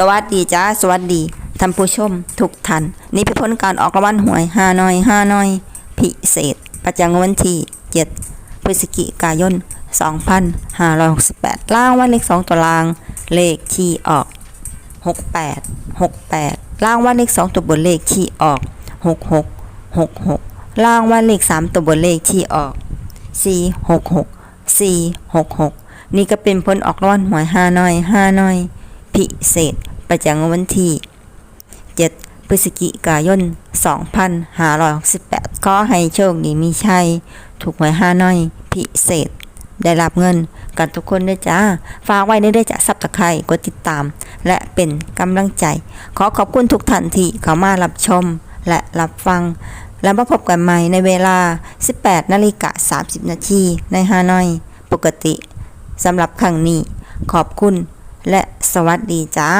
สวัสดีจ้าสวัสดีท่านผู้ชมทุกท่านนี่เป็นการออกรางวัลหวยห้าน้อยห้าน้อย พิเศษ ประจำวันที่7พฤศจิกายน 2568 ล่างวันเลข2ตัวล่าง เลขที่ออก 68 68 ล่างวันเลข2ตัวบนเลขที่ออก 66 66 ล่างวันเลข3ตัวบนเลขที่ออก 466 466 นี่ก็เป็นผลออกรางวัลหวยห้าน้อยห้าน้อย พิเศษ ประจำวันที่ 7 พฤศจิกายน 2568 ขอให้โชคดีมีชัย ถูกหวยห้าน้อย พิเศษ ได้รับเงินกันทุกคนด้วยจ้า ฝากไว้ได้ด้วยจ้ะซับตะไคร่กดติดตาม และเป็นกำลังใจ ขอขอบคุณทุกท่านที่เข้ามารับชมและรับฟัง แล้วมาพบกันใหม่ในเวลา 18 นาฬิกา 30 นาทีในฮานอย ปกติสำหรับครั้งนี้ ขอบคุณและสวัสดีจ้า